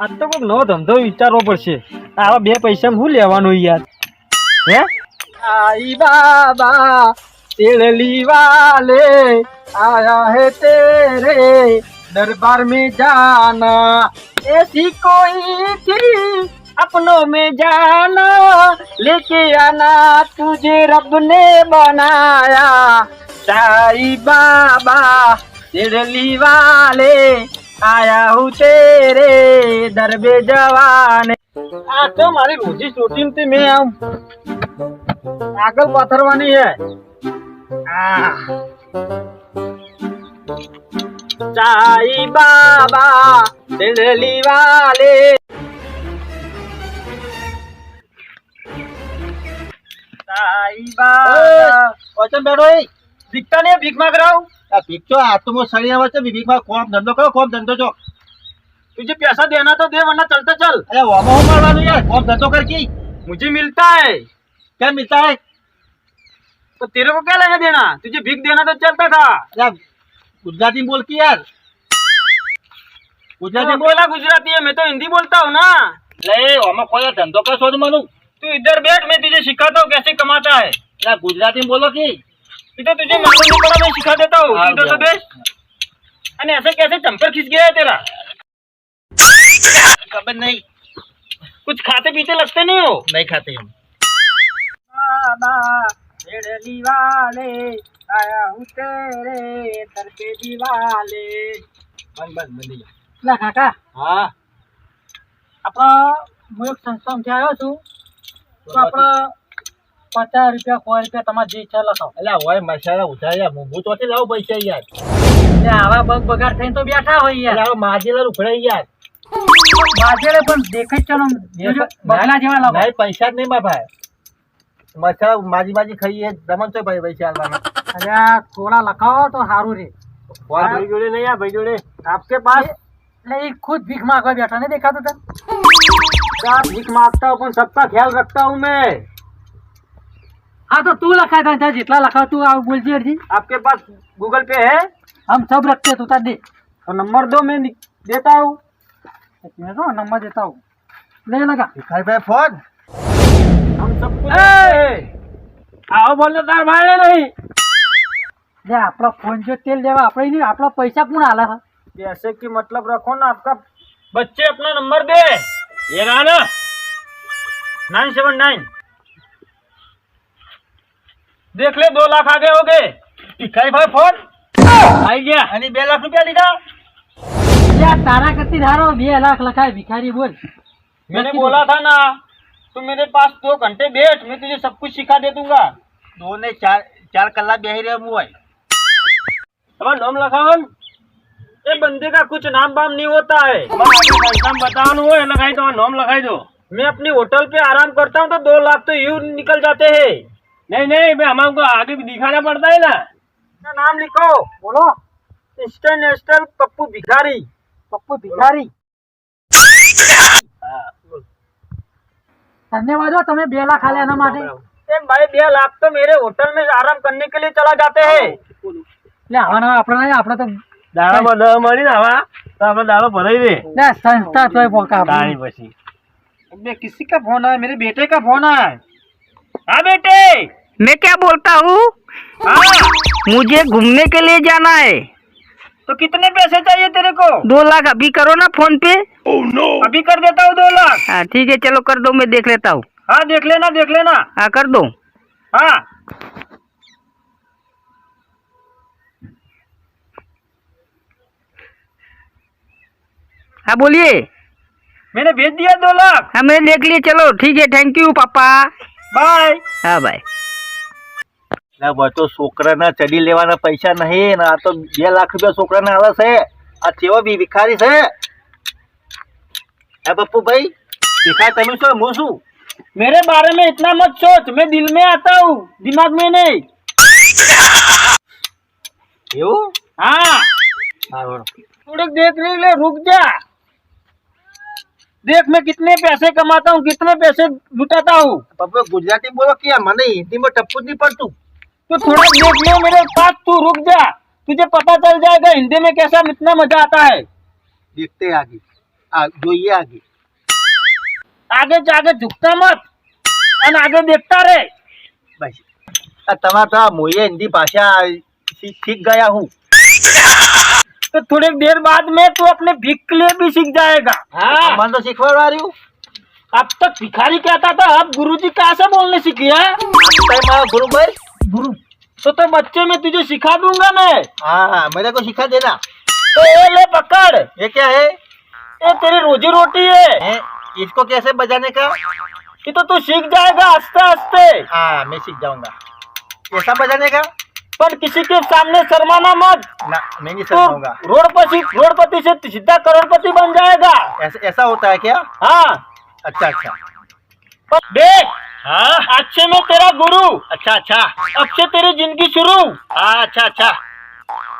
આજ તો કોઈક નવો ધંધો વિચારવો પડશે આવા બે પૈસા હું લેવાનું યાર હે आई बाबा तिड़ली वाले आया है तेरे दरबार में जाना ऐसी कोई थी अपनों में जाना लेके आना तुझे रब ने बनाया साई बाबा तिड़ली वाले આયા હું તેરે દરબે જવાને. આ તો મારી રોજી શૂટિંગથી મેં આમ આગળ પથરવાની હે. ચાઈ બાબા દિલ્લી વાલે. ચાઈ બાબા. વચન બેડો દીકતા ને ભીખમાં કરાવું? આ ભીખ છો હાથમાં સળિયા વચ્ચે ભીખમાં કોમ ધંધો કરો કોમ ધંધો છો तुझे पैसा देना तो दे वरना चलते चल અરે વામાં હું મારવાનું યાર કોમ ધંધો કર કી मुझे मिलता है क्या मिलता है तो तेरे को क्या लेना देना तुझे भीख देना तो चलता था અરે ગુજરાતી બોલ કી યાર तुम ગુજરાતી બોલ बोला गुजराती है मैं तो हिंदी बोलता हूँ ना લે આમાં કોઈ ધંધો કરો છો મનું तू इधर बैठ मैं तुझे सिखाता हूँ कैसे कमाता है અરે ગુજરાતી બોલો કી इधर तुझे मालूम नहीं पड़ा मैं सिखा देता हूँ हाँ, इधर तो जाओ। बैठ अरे ऐसे कैसे चंपर खींच गया है तेरा ખબર નહીં कुछ खाते पीते लगते नहीं हो નહીં ખાતે हम बाबा रेडली वाले आया हूँ तेरे दर पे दीवाले બંધ બંધ બંધ લા કાકા હા આપણા હું એક સંસ્થામાંથી આવ્યો છું તો આપણે પચાસ રૂપિયા સો રૂપિયા તમારે જે ઈચ્છા લખાવો અલ્યા હોય મસાલા ઉઠાયા હું ચોથી લાવું પૈસા યાર એટલે આવા બગ બગાડ થઈને તો બેઠા હોય યાર અલ્યા માજેલા ઉખડાઈ યાર બાજેલે પણ દેખાય જ ચાલો જોજો, બગલા જેવા લાગો નહીં પૈસા જ નહીં મારા ભાઈ મસાલા માજી માજી ખાઈએ દમન તો ભાઈ પૈસા આલવાના અરે આ થોડા લખાવો તો સારું રે ફોન ભાઈ જોડે નહીં આ ભાઈ જોડે आपके पास એટલે એ ખુદ ભીખ માંગવા બેઠા નહીં દેખાતું તને आप भीख मांगता हूँ पर सबका ख्याल रखता हूँ मैं हाँ तो तू लखा था जितना लखा तू आप बोल जी आपके पास गूगल पे है हम सब रखते हैं तू दे तो नंबर दो मैं नि- देता हूँ मैं तो नंबर देता हूँ ले लगा ભિખારી ભાઈ ફોન हम सबको आओ बोलो तार भाई नहीं જે આપણા ફોન જો તેલ દેવા આપણે નહીં આપણા પૈસા કોણ આલે છે जैसे कि मतलब रखो ना आपका बच्चे अपना नंबर दे ये रहा ना नाइन सेवन नाइन देख ले दो लाख आगे हो गए ભિખારી ભાઈ ફોન आई गया અને બે લાખ રૂપિયા લીધા क्या तारा करती धारो बे लाख लखा भिखारी बोल मैंने बोला था ना तू मेरे पास दो घंटे बैठ मैं तुझे सब कुछ सिखा दे दूंगा દો ને ચાર ચાર કલાક બેહી રહ્યો હું હોય अब नाम लगाओ ये बंदे का कुछ नाम वाम नहीं होता है નામ બતાવવાનું હોય લખાઈ દો નામ લખાઈ દો मैं अपनी होटल पे आराम करता हूँ तो दो लाख तो यूं निकल जाते हैं नहीं नहीं मैं हमको आगे भी दिखाना पड़ता है ना अपना नाम लिखो बोलो इंटरनेशनल पप्पू भिखारी पप्पू भिखारी धन्यवाद हो तुम्हें બે લાખ આલે એના માટે એમ ભાઈ બે લાખ તો मेरे होटल में आराम करने के लिए चला जाते हैं એટલે આવાના આપણે આપણે તો દાડામાં દહ મળી ને આવા તો આપણે દાડો ભરાઈ દે ના સંસ્થા તોય પોકા તાણી પછી अबे किसी का फोन आया मेरे बेटे का फोन आया हाँ बेटे मैं क्या बोलता हूँ? हाँ। मुझे घूमने के लिए जाना है। तो कितने पैसे चाहिए तेरे को? दो लाख अभी करो ना फ़ोन पे। Oh, no. अभी कर देता हूँ दो लाख। हाँ ठीक है चलो कर दो मैं देख लेता हूँ। हाँ देख लेना देख लेना। हाँ कर दो। हाँ। हाँ बोलिए। मैंने भेज दिया दो लाख। हाँ मैंने देख लिए चलो ठीक है थैंक यू पापा। बाय हाँ बाय ના ભાઈ તો છોકરાના ચડી લેવાના પૈસા નહીં ને આ તો બે લાખ રૂપિયા છોકરાને આલે છે આ કેવો બી ભિખારી છે હે પપ્પુ ભાઈ ભિખારી તમે શું હું શું मेरे बारे में इतना मत सोच मैं दिल में आता हूँ दिमाग में नहीं એવું हाँ સારું थोड़े देख ले रुक जा देख मैं कितने पैसे कमाता हूँ कितने पैसे लुटाता हूँ પપ્પુ ગુજરાતી બોલો કે મને હિન્દીમાં ટપ્પુ જ નહીં પડતું तो थोड़ा देख ले मेरे पास तू रुक जा तुझे पता चल जाएगा हिंदी में कैसा इतना मजा आता है देखते आगे आ, જોઈએ આગે आगे से आगे झुकता मत और आगे देखता रहे બસ આ તમારા તો આ મોયે હિન્દી ભાષા શીખ શીખ ગયા હું तो थोड़ी देर बाद में तू अपने भीख के लिए भी सीख जाएगा हाँ મને તો શીખવાડવા રહ્યું अब तक भिखारी कहता था अब गुरुजी कहाँ से बोलने सीखी है તમે મારા ગુરુ ભાઈ गुरु तो तो बच्चे में तुझे सिखा दूँगा मैं। हाँ हाँ मेरे को सिखा देना। तो ये ले पकड़। ये क्या है? ये तेरी रोजी रोटी है। हैं? इसको कैसे बजाने का? ये तो तू सीख जाएगा हँसते हँसते हाँ मैं सीख जाऊँगा। कैसा बजाने का? पर किसी के सामने शर्माना मत। ना मैं नहीं शर्माऊँगा तो समझाऊँगा रोडपति रोडपति से सीधा करोड़पति बन जाएगा। ऐसा ऐसा होता है क्या? हाँ। अच्छा अच्छा। देख हाँ? आज से मैं तेरा गुरु। अच्छा अच्छा। अब से तेरी ज़िंदगी शुरू। हाँ अच्छा अच्छा।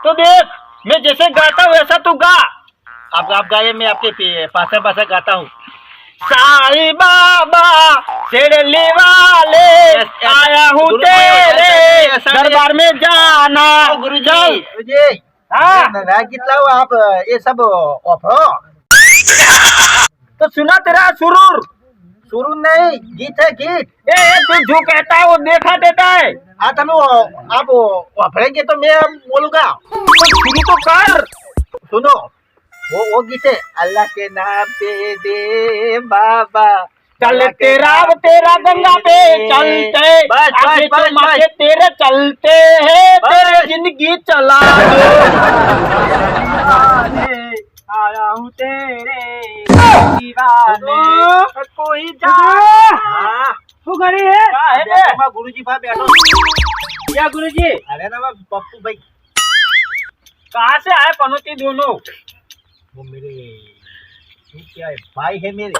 तो देख मैं जैसे गाता हूँ वैसा तू गा। आप आप गाइए मैं आपके पासा पासा गाता हूँ। साई बाबा सिरली वाले. आया हूँ गुरु- तेरे दरबार में जाना। गुरु जी। गुरुजी हाँ। ना कितना आप ये सब ऑफरो तो सुना तेरा सुरूर। शुरू नहीं गीत है गीत। ए ए, तू जो कहता है वो देखा देता है। हाँ तुम आप ऑफरेंगे तो मैं बोलूँगा। तो शुरू तो कर। सुनो वो वो गीत है अल्लाह के नाम पे दे बाबा। चलते राव तेरा गंगा पे चलते बस, बस, आगे बस, बस। तेरे चलते हैं तेरे ज़िंदगी चला दे। आया हूँ तेरे दीवाने। कोई हाँ। तू घरी है है? बे? बैठो गुरु जी क्या गुरु जी अरे ना पप्पू भाई। कहाँ से आए पनौती दोनों? वो मेरे क्या है? भाई है मेरे।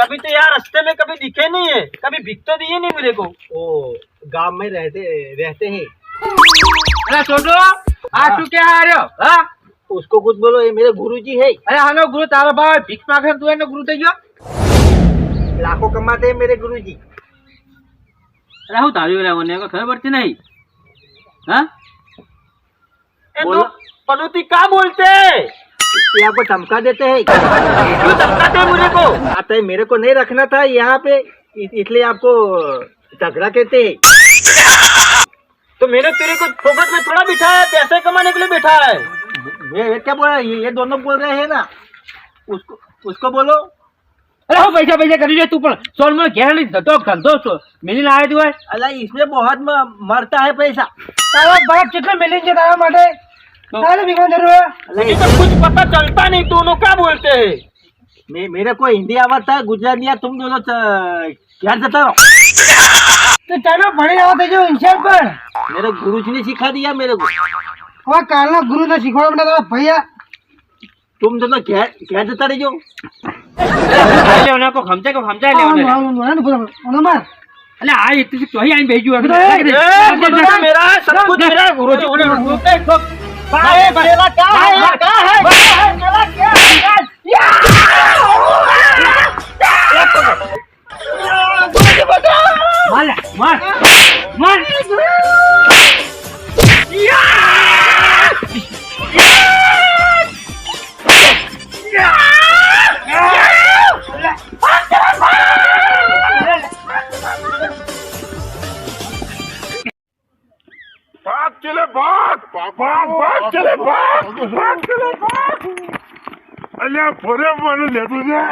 कभी तो यार रास्ते में कभी दिखे नहीं है। कभी भिख तो दिए नहीं मेरे को। वो गाँव में रहते रहते हैं। अरे छोटो आज तू क्या आ रहे हो? हाँ? उसको कुछ बोलो ये मेरे गुरु जी है अरे हालो गुरु तारा भाई भीख मांगे तू एनो गुरु થઈ ગયો लाखों कमाते हैं मेरे गुरु जी અરે હું તારી રહેવો ને ખબર પડતી નહીં હા એ બોલો. तो पनौती का बोलते ये आपको धमका देते हैं क्यों धमकाते मुझे को आता है मेरे को नहीं रखना था यहाँ पे इस- इसलिए आपको झगड़ा कहते हैं तो मैंने तेरे को फोकट में थोड़ा बिठाया है पैसे कमाने के लिए बैठा है ये क्या बोल रहा है ये, दोनों बोल रहे हैं ना उसको उसको बोलो अरे हो पैसा पैसा करी तू पर सोन में घेरा नहीं धंधो धंधो मिली ना आए है अल्लाह इसमें बहुत मरता है पैसा तारा बाप कितने मिली के तारा माटे तो कुछ पता चलता नहीं दोनों क्या बोलते हैं मे, मेरे को हिंदी आवाज है गुजराती तुम दोनों यार जता रहो तो चलो बड़े आओ जो इंसान पर मेरे गुरु जी ने सिखा दिया मेरे को હવે કાલના ગુરુ ને શીખવાડો મને તારા ભૈયા તું તો ઘેર ઘેર જતા રહી જાવ એટલે ઓને કો સમજાય કે સમજાય લે ઓને ઓને માર એટલે આ એક તું ચોહી આઈ ભેજ્યું અરે મેરા સબ કુછ મેરા ગુરુ છે ઓને રોકે ઠોક ભાઈ ભરેલા ક્યા હે ક્યા હે મેરા ક્યા ભાગ ભાગ ચલે ભાગ ભાગ ચલે ભાગ અલ્યા ફરે મને લેતું છે?